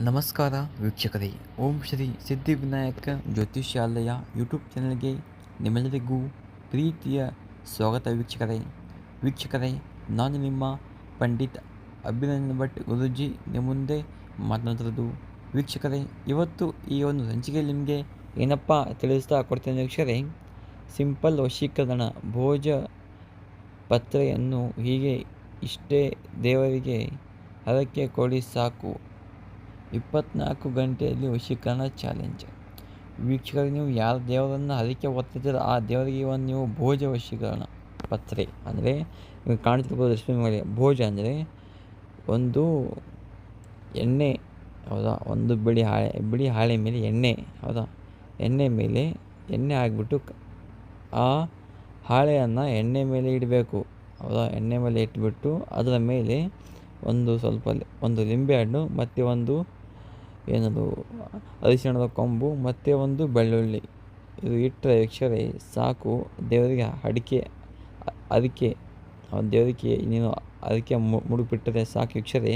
ನಮಸ್ಕಾರ ವೀಕ್ಷಕರೇ, ಓಂ ಶ್ರೀ ಸಿದ್ಧಿವಿನಾಯಕ ಜ್ಯೋತಿಷ್ಯಾಲಯ ಯೂಟ್ಯೂಬ್ ಚಾನಲ್ಗೆ ನಿಮ್ಮೆಲ್ಲರಿಗೂ ಪ್ರೀತಿಯ ಸ್ವಾಗತ ವೀಕ್ಷಕರೇ. ವೀಕ್ಷಕರೇ, ನಾನು ನಿಮ್ಮ ಪಂಡಿತ್ ಅಭಿನಂದನ್ ಭಟ್ ಗುರುಜಿ ನಿಮ್ಮ ಮುಂದೆ ಮಾತನಾಡ್ತಿರೋದು ವೀಕ್ಷಕರೇ, ಇವತ್ತು ಈ ಒಂದು ಸಂಚಿಕೆಯಲ್ಲಿ ನಿಮಗೆ ಏನಪ್ಪ ತಿಳಿಸ್ತಾ ಕೊಡ್ತೇನೆ ವೀಕ್ಷಕರೇ, ಸಿಂಪಲ್ ವಶೀಕರಣ ಭೋಜ ಪತ್ರೆಯನ್ನು ಹೀಗೆ ಇಷ್ಟೇ ದೇವರಿಗೆ ಅದಕ್ಕೆ ಕೊಡಿ ಸಾಕು. ಇಪ್ಪತ್ನಾಲ್ಕು ಗಂಟೆಯಲ್ಲಿ ವಶೀಕರಣ ಚಾಲೆಂಜ್. ವೀಕ್ಷಕರು, ನೀವು ಯಾರ ದೇವರನ್ನು ಹರಕೆ ಒತ್ತಿದ್ದೀರ ಆ ದೇವರಿಗೆ ಒಂದು ನೀವು ಭೋಜ ವಶೀಕರಣ ಪತ್ರೆ ಅಂದರೆ ನೀವು ಕಾಣ್ತಿರ್ಬೋದು ರಶ್ಮಿ ಮೇಲೆ ಭೋಜ ಅಂದರೆ ಒಂದು ಎಣ್ಣೆ, ಹೌದಾ? ಒಂದು ಬಿಳಿ ಹಾಳೆ ಬಿಳಿ ಹಾಳೆ ಮೇಲೆ ಎಣ್ಣೆ, ಹೌದಾ? ಎಣ್ಣೆ ಮೇಲೆ ಎಣ್ಣೆ ಹಾಕ್ಬಿಟ್ಟು ಆ ಹಾಳೆಯನ್ನು ಎಣ್ಣೆ ಮೇಲೆ ಇಡಬೇಕು, ಹೌದಾ? ಎಣ್ಣೆ ಮೇಲೆ ಇಟ್ಬಿಟ್ಟು ಅದರ ಮೇಲೆ ಒಂದು ಸ್ವಲ್ಪ ಒಂದು ಲಿಂಬೆ ಹಣ್ಣು ಮತ್ತು ಒಂದು ಏನದು ಅರಿಶಿಣದ ಕೊಂಬು, ಮತ್ತು ಒಂದು ಬೆಳ್ಳುಳ್ಳಿ. ಇದು ಇಟ್ಟರೆ ಯಕ್ಷರೆ ಸಾಕು, ದೇವರಿಗೆ ಅಡಿಕೆ ಅದಕ್ಕೆ ದೇವರಿಗೆ ನೀನು ಅದಕ್ಕೆ ಮುಡುಪಿಟ್ಟರೆ ಸಾಕು ಯಕ್ಷರೆ.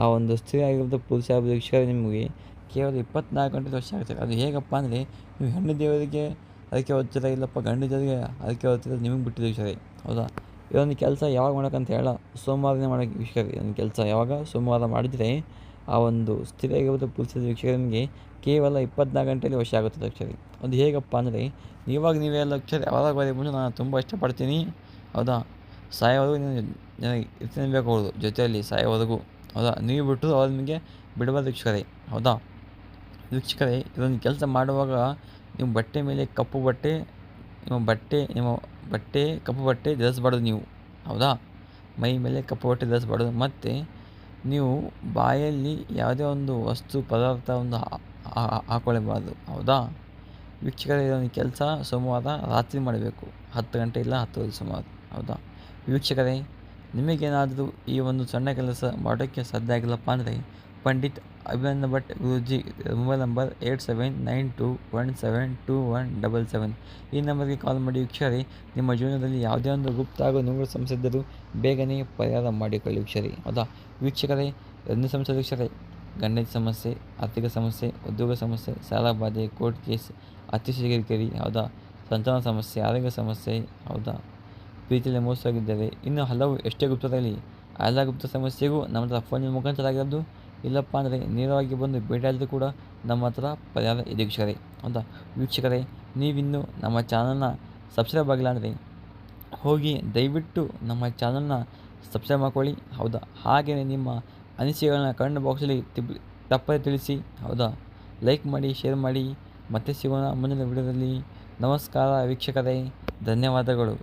ಆ ಒಂದು ಸ್ತ್ರೀ ಆಗಿರೋದು ಪುರುಷ ಆಗಿರೋದು ಯಕ್ಷರೆ ನಿಮಗೆ ಕೇವಲ ಇಪ್ಪತ್ನಾಲ್ಕು ಗಂಟೆ ವರ್ಷ ಆಗುತ್ತೆ ಅದು ಹೇಗಪ್ಪ ಅಂದರೆ, ನೀವು ಹೆಣ್ಣು ದೇವರಿಗೆ ಅದಕ್ಕೆ ಒತ್ತಿರ ಇಲ್ಲಪ್ಪ, ಗಂಡು ದೇವರಿಗೆ ಅದಕ್ಕೆ ಒತ್ತಿರ ನಿಮಗೆ ಬಿಟ್ಟಿದೆ ಯಕ್ಷರೆ. ಹೌದಾ? ಇದೊಂದು ಕೆಲಸ ಯಾವಾಗ ಮಾಡೋಕ್ಕಂತ ಹೇಳ ಸೋಮವಾರನೇ ಮಾಡೋಕ್ಕೆ ವೀಕ್ಷಕರಿಗೆ ಒಂದು ಕೆಲಸ ಯಾವಾಗ ಸೋಮವಾರ ಮಾಡಿದರೆ ಆ ಒಂದು ಸ್ಥಿರವಾಗಿರುವುದು ಪುಲಿಸಿದ ವೀಕ್ಷಕರಿಗೆ ಕೇವಲ ಇಪ್ಪತ್ನಾಲ್ಕು ಗಂಟೆಯಲ್ಲಿ ವಶ ಆಗುತ್ತದೆ ಅಕ್ಷರಿ ಅದು ಹೇಗಪ್ಪ ಅಂದರೆ ಇವಾಗ ಎಲ್ಲ ಅಕ್ಷರ ಯಾವಾಗ ಮುಂಚೆ ನಾನು ತುಂಬ ಇಷ್ಟಪಡ್ತೀನಿ. ಹೌದಾ? ಸಾಯೋವರೆಗೂ ನೀವು ಇರ್ತೀನಿ ಬೇಕು ಜೊತೆಯಲ್ಲಿ ಸಾಯೋವರೆಗೂ, ಹೌದಾ? ನೀವು ಬಿಟ್ಟು ಅವ್ರು ನಿಮಗೆ ಬಿಡಬಾರ್ದು ವೀಕ್ಷಕರೇ. ಹೌದಾ? ವೀಕ್ಷಕರೇ, ಇದೊಂದು ಕೆಲಸ ಮಾಡುವಾಗ ನೀವು ಬಟ್ಟೆ ಮೇಲೆ ಕಪ್ಪು ಬಟ್ಟೆ ನಿಮ್ಮ ಬಟ್ಟೆ ನಿಮ್ಮ ಬಟ್ಟೆ, ಕಪ್ಪು ಬಟ್ಟೆ ಧರಿಸಬಾರ್ದು ನೀವು. ಹೌದಾ? ಮೈ ಮೇಲೆ ಕಪ್ಪು ಬಟ್ಟೆ ಧರಿಸಬಾರ್ದು. ಮತ್ತು ನೀವು ಬಾಯಲ್ಲಿ ಯಾವುದೇ ಒಂದು ವಸ್ತು, ಪದಾರ್ಥ ಒಂದು ಹಾಕೊಳ್ಳಬಾರ್ದು. ಹೌದಾ? ವೀಕ್ಷಕರ, ಇದೊಂದು ಕೆಲಸ ಸೋಮವಾರ ರಾತ್ರಿ ಮಾಡಬೇಕು. ಹತ್ತು ಗಂಟೆ ಇಲ್ಲ, ಹತ್ತುವರೆ ಸುಮಾರು. ಹೌದಾ? ವೀಕ್ಷಕರೇ, ನಿಮಗೇನಾದರೂ ಈ ಒಂದು ಸಣ್ಣ ಕೆಲಸ ಮಾಡೋಕ್ಕೆ ಸಾಧ್ಯ ಆಗಿಲ್ಲಪ್ಪ ಅಂದರೆ Pandit Abhinandan Bhat Guruji, mobile number eight seven nine two one seven two one double seven. ಈ ನಂಬರ್ಗೆ ಕಾಲ್ ಮಾಡಿ ವೀಕ್ಷರಿ, ನಿಮ್ಮ ಜೀವನದಲ್ಲಿ ಯಾವುದೇ ಒಂದು ಗುಪ್ತ ಹಾಗೂ ನೋವು ಸಮಸ್ಯೆ ಬೇಗನೆ ಪರಿಹಾರ ಮಾಡಿಕೊಳ್ಳಿ ವೀಕ್ಷರಿ. ಹೌದಾ? ವೀಕ್ಷಕರೇ ಎರಡು ಸಮಸ್ಯೆ ವೀಕ್ಷರೇ ಗಂಡನ ಸಮಸ್ಯೆ, ಆರ್ಥಿಕ ಸಮಸ್ಯೆ, ಉದ್ಯೋಗ ಸಮಸ್ಯೆ, ಸಾಲ ಬಾಧೆ, ಕೋರ್ಟ್ ಕೇಸ್ ಅತಿಶಯ ಕಿರಿಕಿರಿ ಹೌದಾ? ಸಂತಾನ ಸಮಸ್ಯೆ, ಆರೋಗ್ಯ ಸಮಸ್ಯೆ, ಹೌದಾ? ಪ್ರೀತಿಯಲ್ಲಿ ಮೋಸವಾಗಿದ್ದಾರೆ, ಇನ್ನು ಹಲವು ಎಷ್ಟೇ ಗುಪ್ತದಲ್ಲಿ ಎಲ್ಲ ಗುಪ್ತ ಸಮಸ್ಯೆಗೂ ನಮ್ಮ ಫೋನಿನ ಮುಖಾಂತರ ಆಗಿರೋದು ಇಲ್ಲಪ್ಪ ಅಂದರೆ ನೇರವಾಗಿ ಬಂದು ಭೇಟಿಯಾದರೂ ಕೂಡ ನಮ್ಮ ಹತ್ರ ಪರಿಹಾರ ಇದೆ ವೀಕ್ಷಕರೇ ಹೌದಾ ವೀಕ್ಷಕರೇ, ನೀವಿನ್ನೂ ನಮ್ಮ ಚಾನಲ್ನ ಸಬ್ಸ್ಕ್ರೈಬ್ ಆಗಿಲ್ಲ ಅಂದರೆ ಹೋಗಿ ದಯವಿಟ್ಟು ನಮ್ಮ ಚಾನಲ್ನ ಸಬ್ಸ್ಕ್ರೈಬ್ ಮಾಡ್ಕೊಳ್ಳಿ. ಹೌದಾ? ಹಾಗೆಯೇ ನಿಮ್ಮ ಅನಿಸಿಕೆಗಳನ್ನ ಕಮೆಂಟ್ ಬಾಕ್ಸಲ್ಲಿ ತಿಪ್, ತಪ್ಪದೆ ತಿಳಿಸಿ. ಹೌದಾ? ಲೈಕ್ ಮಾಡಿ, ಶೇರ್ ಮಾಡಿ. ಮತ್ತೆ ಸಿಗೋಣ ಮುಂದಿನ ವಿಡಿಯೋದಲ್ಲಿ. ನಮಸ್ಕಾರ ವೀಕ್ಷಕರೇ, ಧನ್ಯವಾದಗಳು.